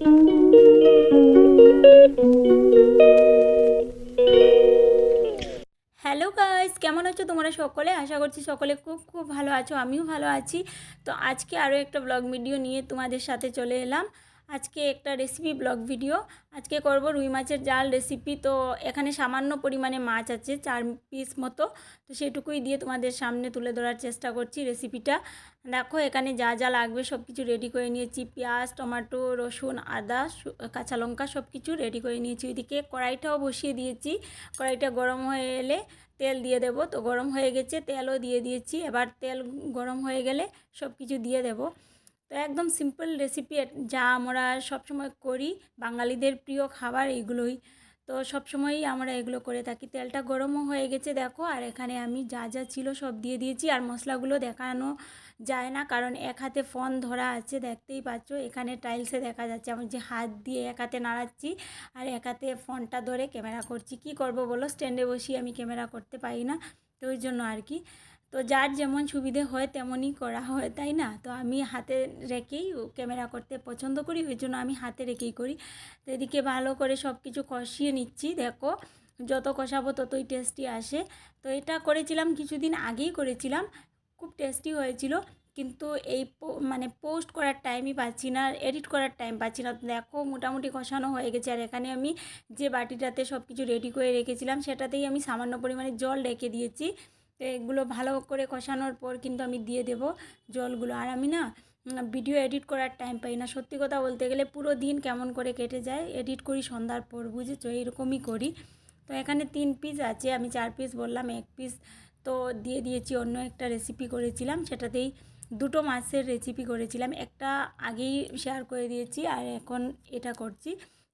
Hello guys, কেমন আছো তোমরা সকলে? আশা করছি সকলে খুব খুব ভালো আছো, আমিও ভালো আছি। তো আজকে আরও একটা ব্লগ ভিডিও নিয়ে তোমাদের সাথে চলে এলাম। আজকে একটা রেসিপি ব্লগ ভিডিও আজকে করব রুই মাছের জাল রেসিপি তো এখানে সামান্য পরিমাণে মাছ আছে, চার পিস মতো। তো সেটুকুই দিয়ে তোমাদের সামনে তুলে ধরার চেষ্টা করছি রেসিপিটা দেখো, এখানে যা যা লাগবে সব কিছু রেডি করে নিয়েছি। পেঁয়াজ, টমেটো, রসুন, আদা কাঁচা লঙ্কা সব কিছু রেডি করে নিয়েছি। ওইদিকে কড়াইটাও বসিয়ে দিয়েছি। কড়াইটা গরম হয়ে এলে তেল দিয়ে দেব। তো গরম হয়ে গেছে, তেলও দিয়ে দিয়েছি। এবার তেল গরম হয়ে গেলে সব কিছু দিয়ে দেব। তো একদম সিম্পল রেসিপি যা আমরা সবসময় করি, বাঙালিদের প্রিয় খাবার এগুলোই তো সবসময়ই আমরা এগুলো করে থাকি। তেলটা গরমও হয়ে গেছে দেখো, আর এখানে আমি যা যা ছিল সব দিয়ে দিয়েছি। আর মশলাগুলো দেখানো যায় না, কারণ এক হাতে ফোন ধরা আছে, দেখতেই পাচ্ছ। এখানে টাইলসে দেখা যাচ্ছে, আমি যে হাত দিয়ে এক হাতে নাড়াচ্ছি, আর এক হাতে ফোনটা ধরে ক্যামেরা করছি। কি করব বলো? স্ট্যান্ডে বসিয়ে আমি ক্যামেরা করতে পারি না, তো ওই জন্য আর কি। তো যার যেমন সুবিধে হয় তেমনই করা হয়, তাই না? তো আমি হাতে রেখেই ক্যামেরা করতে পছন্দ করি, ওই জন্য আমি হাতে রেখেই করি। তো এদিকে ভালো করে সব কিছু কষিয়ে নিচ্ছি, দেখো। যত কষাবো ততই টেস্টি আসে। তো এটা করেছিলাম কিছুদিন আগেই করেছিলাম, খুব টেস্টি হয়েছিল। কিন্তু এই মানে পোস্ট করার টাইমই পাচ্ছি না এডিট করার টাইম পাচ্ছি না। দেখো, মোটামুটি কষানো হয়ে গেছে। আর এখানে আমি যে বাটিটাতে সব কিছু রেডি করে রেখেছিলাম, সেটাতেই আমি সামান্য পরিমাণে জল রেখে দিয়েছি। তো এগুলো ভালো করে কষানোর পর কিন্তু আমি দিয়ে দেব জলগুলো। আর আমি না ভিডিও এডিট করার টাইম পাই না। সত্যি কথা বলতে গেলে পুরো দিন কেমন করে কেটে যায় এডিট করি সন্ধ্যার পর, বুঝেছ? এইরকমই করি। তো এখানে তিন পিস আছে, আমি চার পিস বললাম, এক পিস তো দিয়ে দিয়েছি, অন্য একটা রেসিপি করেছিলাম। সেটাতেই দুটো মাছের রেসিপি করেছিলাম। একটা আগেই শেয়ার করে দিয়েছি আর এখন এটা করছি।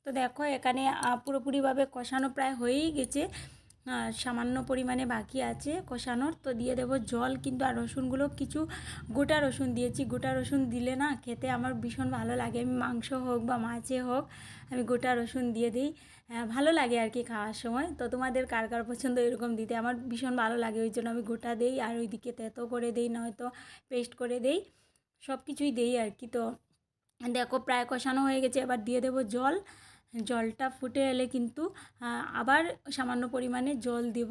তো দেখো, এখানে পুরোপুরিভাবে কষানো প্রায় হয়েই গেছে। সামান্য পরিমাণে বাকি আছে কষানোর। তো দিয়ে দেবো জল কিন্তু আর রসুনগুলো কিছু গোটা রসুন দিয়েছি। গোটা রসুন দিলে না খেতে আমার ভীষণ ভালো লাগে। আমি মাংস হোক বা মাছে হোক আমি গোটা রসুন দিয়ে দিই। আহ, ভালো লাগে আর কি খাওয়ার সময়। তো তোমাদের কার কার পছন্দ এরকম দিতে? আমার ভীষণ ভালো লাগে ওই জন্য আমি গোটা দেই আর ওইদিকে তেতো করে দেই নয়তো পেস্ট করে দেই। সব কিছুই দেই আর কি। তো দেখো প্রায় কষানো হয়ে গেছে। এবার দিয়ে দেবো জল। জলটা ফুটে এলে কিন্তু আবার সামান্য পরিমাণে জল দেব।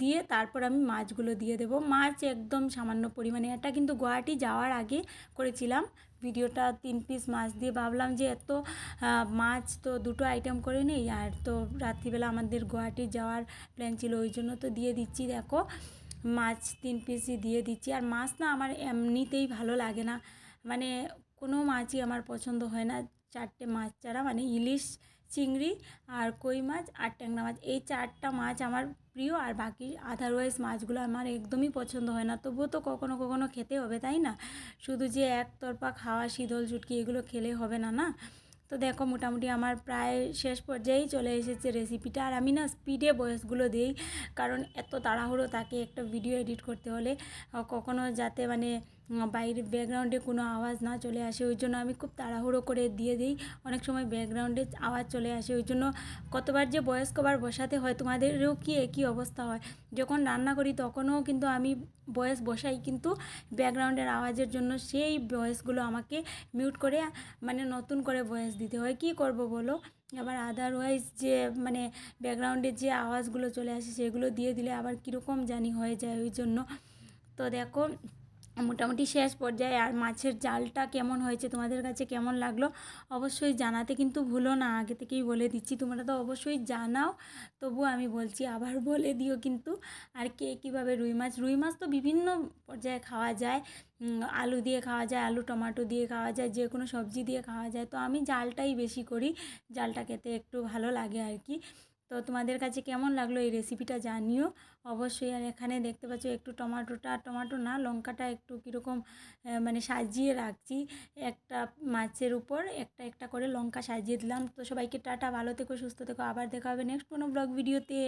দিয়ে তারপর আমি মাছগুলো দিয়ে দেব। মাছ একদম সামান্য পরিমাণে। এটা কিন্তু গুয়াহাটি যাওয়ার আগে করেছিলাম। ভিডিওটা তিন পিস মাছ দিয়ে ভাবলাম যে এত মাছ তো দুটো আইটেম করে নেই। আর তো রাত্রিবেলা আমাদের গুয়াহাটি যাওয়ার প্ল্যান ছিল, ওই জন্য তো দিয়ে দিচ্ছি। দেখো, মাছ তিন পিসই দিয়ে দিচ্ছি। আর মাছ না আমার এমনিতেই ভালো লাগে না। মানে কোনো মাছই আমার পছন্দ হয় না। চারটে মাছ ছাড়া মানে ইলিশ চিংড়ি আর কই মাছ আর ট্যাংরা মাছ। এই চারটা মাছ আমার প্রিয় আর বাকি আদারওয়াইজ মাছগুলো আমার একদমই পছন্দ হয় না। তবুও তো কখনো কখনো খেতে হবে, তাই না? শুধু যে একতরফা খাওয়া, শীতল চুটকি, এগুলো খেলে হবে না না? তো দেখো মোটামুটি আমার প্রায় শেষ পর্যায়েই চলে এসেছে রেসিপিটা আর আমি না স্পিডে বয়সগুলো দিই, কারণ এত তাড়াহুড়ো থাকে একটা ভিডিও এডিট করতে হলে কখনো যাতে মানে বাইরে ব্যাকগ্রাউন্ডে কোনো আওয়াজ না চলে আসে, ওই জন্য আমি খুব তাড়াহুড়ো করে দিয়ে দিই। অনেক সময় ব্যাকগ্রাউন্ডে আওয়াজ চলে আসে, ওই জন্য কতবার যে বয়স কবার বসাতে হয়, তোমাদেরও কি একই অবস্থা হয়? যখন রান্না করি তখনও কিন্তু আমি বয়স বসাই, কিন্তু ব্যাকগ্রাউন্ডের আওয়াজের জন্য সেই ভয়েসগুলো আমাকে মিউট করে মানে নতুন করে ভয়েস দিতে হয়। কি করব বলো? আবার আদারওয়াইজ যে মানে ব্যাকগ্রাউন্ডে যে আওয়াজগুলো চলে আসে, সেগুলো দিয়ে দিলে আবার কীরকম জানি হয়ে যায় ওই জন্য। তো দেখো মোটামুটি শেষ পর্যায়ে। আর মাছের জালটা কেমন হয়েছে, তোমাদের কাছে কেমন লাগল অবশ্যই জানাতে কিন্তু ভুলো না। আগে থেকেই বলে দিচ্ছি, তোমরা তো অবশ্যই জানাও। তবু আমি বলছি, আবার বলে দিও কিন্তু। আর কে কীভাবে রুই মাছ? রুই মাছ তো বিভিন্ন পর্যায়ে খাওয়া যায়। আলু দিয়ে খাওয়া যায়, আলু, টমাটো দিয়ে খাওয়া যায়, যে কোনো সবজি দিয়ে খাওয়া যায়। তো আমি জালটাই বেশি করি, জালটা খেতে একটু ভালো লাগে আর কি। তো তোমাদের কাছে কেমন লাগল এই রেসিপিটা জানিও। অবশ্যই আর এখানে দেখতে পাচ্ছ একটু টমাটোটা টমাটো না, লঙ্কাটা একটু কীরকম মানে সাজিয়ে রাখছি। একটা মাছের উপর একটা একটা করে লঙ্কা সাজিয়ে দিলাম। তো সবাইকে টাটা, ভালো থেকো, সুস্থ থেকো। আবার দেখা হবে নেক্সট কোনো ব্লগ ভিডিওতে।